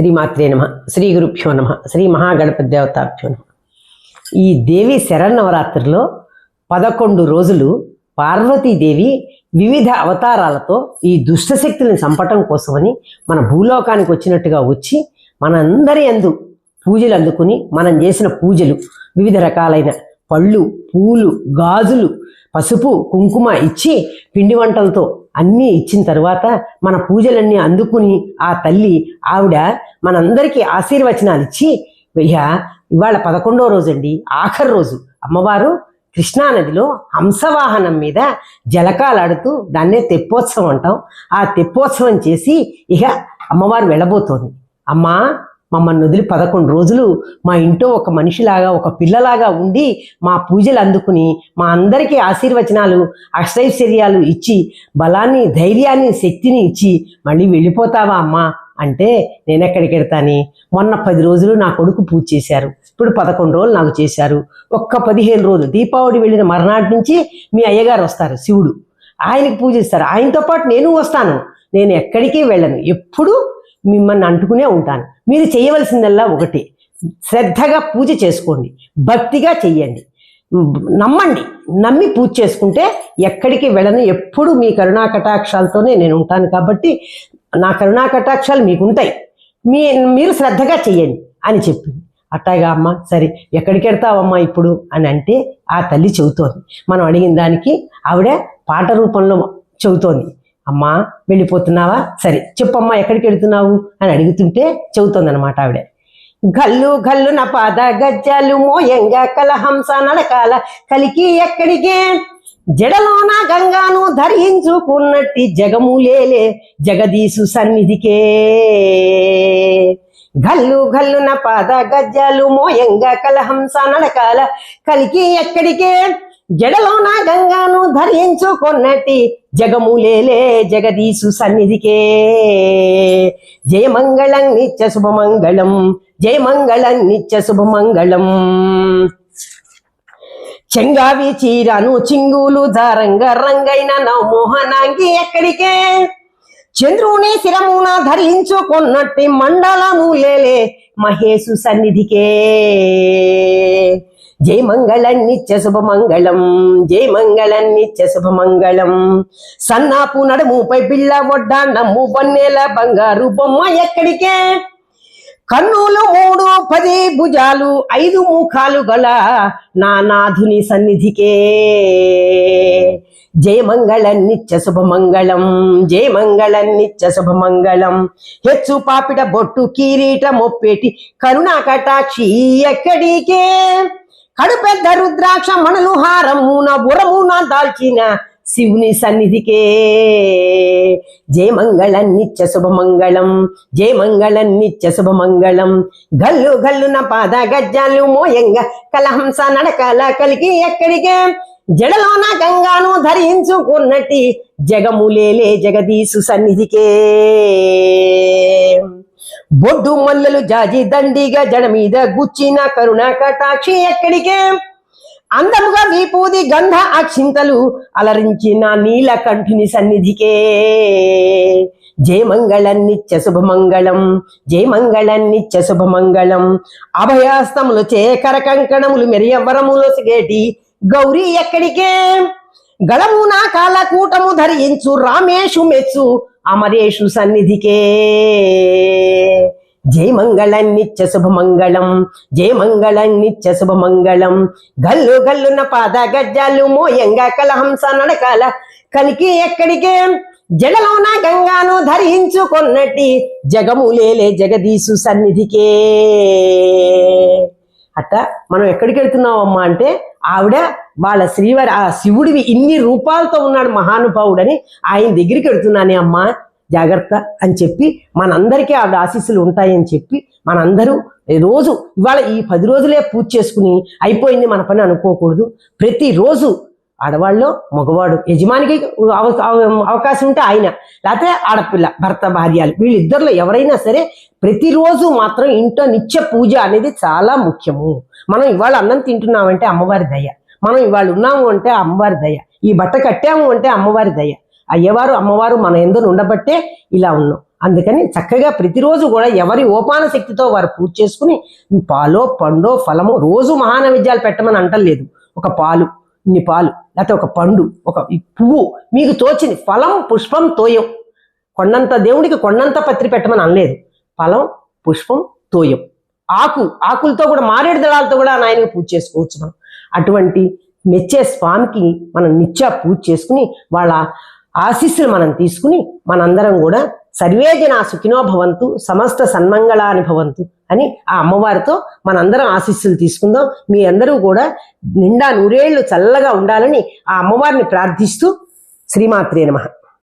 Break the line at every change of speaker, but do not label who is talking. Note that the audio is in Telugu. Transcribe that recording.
శ్రీమాత్రే నమ. శ్రీ గురుభ్యో నమ. శ్రీ మహాగణపతి దేవతాభ్యో నమ. ఈ దేవి శరన్నవరాత్రిలో పదకొండు రోజులు పార్వతీదేవి వివిధ అవతారాలతో ఈ దుష్టశక్తులను చంపటం కోసమని మన భూలోకానికి వచ్చినట్టుగా వచ్చి మనందరి అందు పూజలు అందుకుని మనం చేసిన పూజలు వివిధ రకాలైన పళ్ళు పూలు గాజులు పసుపు కుంకుమ ఇచ్చి పిండి వంటలతో అన్నీ ఇచ్చిన తర్వాత మన పూజలన్నీ అందుకుని ఆ తల్లి ఆవిడ మనందరికీ ఆశీర్వచనాలు ఇచ్చి ఇక ఇవాళ పదకొండో రోజు అండి ఆఖరి రోజు అమ్మవారు కృష్ణానదిలో హంసవాహనం మీద జలకాలాడుతూ దాన్నే తెప్పోత్సవం అంటాం. ఆ తెప్పోత్సవం చేసి ఇక అమ్మవారు వెళ్ళబోతోంది. అమ్మా మమ్మల్ని వదిలి పదకొండు రోజులు మా ఇంట్లో ఒక మనిషిలాగా ఒక పిల్లలాగా ఉండి మా పూజలు అందుకుని మా అందరికీ ఆశీర్వచనాలు అష్టైశ్వర్యాలు ఇచ్చి బలాన్ని ధైర్యాన్ని శక్తిని ఇచ్చి మళ్ళీ వెళ్ళిపోతావా అమ్మా? అంటే నేను ఎక్కడికి వెళ్తాని? మొన్న పది రోజులు నా కొడుకు పూజ చేశారు. ఇప్పుడు పదకొండు రోజులు నాకు చేశారు. ఒక్క పదిహేను రోజులు దీపావళి వెళ్ళిన మర్నాటి నుంచి మీ అయ్యగారు వస్తారు శివుడు. ఆయనకి పూజిస్తారు ఆయనతో పాటు నేను వస్తాను. నేను ఎక్కడికి వెళ్ళను. ఎప్పుడు మిమ్మల్ని అంటుకునే ఉంటాను. మీరు చేయవలసిందల్లా ఒకటి. శ్రద్ధగా పూజ చేసుకోండి. భక్తిగా చెయ్యండి. నమ్మండి. నమ్మి పూజ చేసుకుంటే ఎక్కడికి వెళ్ళను. ఎప్పుడు మీ కరుణా కటాక్షాలతోనే నేను ఉంటాను కాబట్టి నా కరుణా కటాక్షాలు మీకు ఉంటాయి మీ మీరు శ్రద్ధగా చెయ్యండి అని చెప్పింది. అట్టాగా అమ్మ సరే ఎక్కడికి వెడతావమ్మా ఇప్పుడు? అని అంటే ఆ తల్లి చెబుతోంది. మనం అడిగిన దానికి ఆవిడ పాట రూపంలో చెబుతోంది. అమ్మా వెళ్ళిపోతున్నావా? సరే చెప్పమ్మా ఎక్కడికి వెళుతున్నావు? అని అడుగుతుంటే చెబుతోందనమాట ఆవిడ. గల్లు గల్లు నా పాద గజ్జాలు మోయంగా కలహంస నడకాల కలికి ఎక్కడికే? జడలోన గంగాను ధరించుకున్నట్టి జగములేలే జగదీసు సన్నిధికే. గల్లు గల్లున పాద గజ్జాలు మోయంగా కలహంస నడకాల కలికి ఎక్కడికే? జడలోన గంగాను ధరించుకున్నట్టి జగములేలే జగదీసు సన్నిధికే. జయమంగళం నిత్య శుభమంగళం జయమంగళం నిత్య శుభమంగళం చెంగావి చీరను చింగులు దారంగ రంగైన నవమోహనాంగి ఎక్కడికే? చంద్రుని శిరమున ధరించుకున్నట్టి మండలము లేలే మహేశు సన్నిధికే. జై మంగళం నిత్య శుభమంగళం జై మంగళం నిత్య శుభమంగళం. సన్నాపు నడుముపై బిళ్ళ వడ్డాన్నమ్ము బన్నెల బంగారు బొమ్మ ఎక్కడికే? కన్నులు మూడు పది భుజాలు ఐదు ముఖాలు గల నానాధుని సన్నిధికే. జయమంగళం నిత్య శుభమంగళం జయమంగళం నిత్య శుభమంగళం హెచ్చు పాపిట బొట్టు కిరీట మొప్పేటి కరుణా కటాక్షి ఎక్కడికే? కడు పెద్ద రుద్రాక్ష మణులు హారమున బురమున దాల్చిన శివుని సన్నిధికే. జయమంగళం నిత్య శుభమంగళం జయమంగళం నిత్య శుభమంగళం గల్లు గల్లున పాద గజ్జాలు మోయంగా కలహంస నడకల కలిగి ఎక్కడికే? జడలోన గంగాను ధరించుకున్నట్టి జగములేలే జగదీసు సన్నిధికే. బొడ్డు మల్లలు జాజి దండిగా జడ మీద గుచ్చిన కరుణ కటాక్షి ఎక్కడికే? అందముగా వీపూది గంధ అక్షింతలు అలరించిన నీలకంఠుని సన్నిధికే. జయమంగళన్నిత్య శుభమంగళం జయమంగళన్నిత్య శుభమంగళం. అభయాస్తములు చేకర కంకణములు మెరియవరములు సిగేటి గౌరీ ఎక్కడికే? గళమున కాలకూటము ధరించు రామేషు మెచ్చు అమరేషు సన్నిధికే. జై మంగళం నిత్య శుభమంగళం జై మంగళం నిత్య శుభమంగళం. గల్లు గల్లున్న పాద గజ్జాలు మోయంగా కలహంస నడకాల కలికి ఎక్కడికే? జడలోన గంగాను ధరించుకొన్నట్టి జగములేలే జగదీసు సన్నిధికే. అట్ట మనం ఎక్కడికి వెళ్తున్నామమ్మా అంటే ఆవిడ వాళ్ళ శ్రీవారి ఆ శివుడివి ఇన్ని రూపాలతో ఉన్నాడు మహానుభావుడని ఆయన దగ్గరికి వెళ్తున్నానే అమ్మా. జాగ్రత్త అని చెప్పి మనందరికీ ఆవిడ ఆశీస్సులు ఉంటాయని చెప్పి మనందరూ రోజు ఇవాళ ఈ పది రోజులే పూజ చేసుకుని అయిపోయింది మన పని అనుకోకూడదు. ప్రతిరోజు ఆడవాళ్ళు మగవాడు యజమానికి అవకాశం ఉంటే ఆయన లేకపోతే ఆడపిల్ల భర్త భార్యలు వీళ్ళిద్దరిలో ఎవరైనా సరే ప్రతిరోజు మాత్రం ఇంట్లో నిత్య పూజ అనేది చాలా ముఖ్యము. మనం ఇవాళ అన్నం తింటున్నామంటే అమ్మవారి దయ. మనం ఇవాళ ఉన్నాము అంటే అమ్మవారి దయ. ఈ బట్ట కట్టాము అంటే అమ్మవారి దయ. అయ్యవారు అమ్మవారు మన ఎందు ఉండబట్టే ఇలా ఉన్నాం. అందుకని చక్కగా ప్రతిరోజు కూడా ఎవరి ఓపాన శక్తితో వారు పూజ చేసుకుని పాలో పండో ఫలము రోజు మహానైవేద్యాలు పెట్టమని అంటలేదు ఒక పాలు ఇన్ని పాలు లేకపోతే ఒక పండు ఒక ఈ పువ్వు మీకు తోచింది. ఫలం పుష్పం తోయం. కొండంత దేవుడికి కొండంత పత్రి పెట్టమని అనలేదు. ఫలం పుష్పం తోయం. ఆకు ఆకులతో కూడా మారేడు దళాలతో కూడా నాయనకి పూజ చేసుకోవచ్చు మనం. అటువంటి మెచ్చే స్వామికి మనం నిత్య పూజ చేసుకుని వాళ్ళ ఆశీస్సులు మనం తీసుకుని మనందరం కూడా సర్వే జన సుఖినో భవంతు సమస్త సన్మంగళాని భవంతు అని ఆ అమ్మవారితో మనందరం ఆశీస్సులు తీసుకుందాం. మీ అందరూ కూడా నిండా నూరేళ్ళు చల్లగా ఉండాలని ఆ అమ్మవారిని ప్రార్థిస్తూ శ్రీమాత్రే నమ.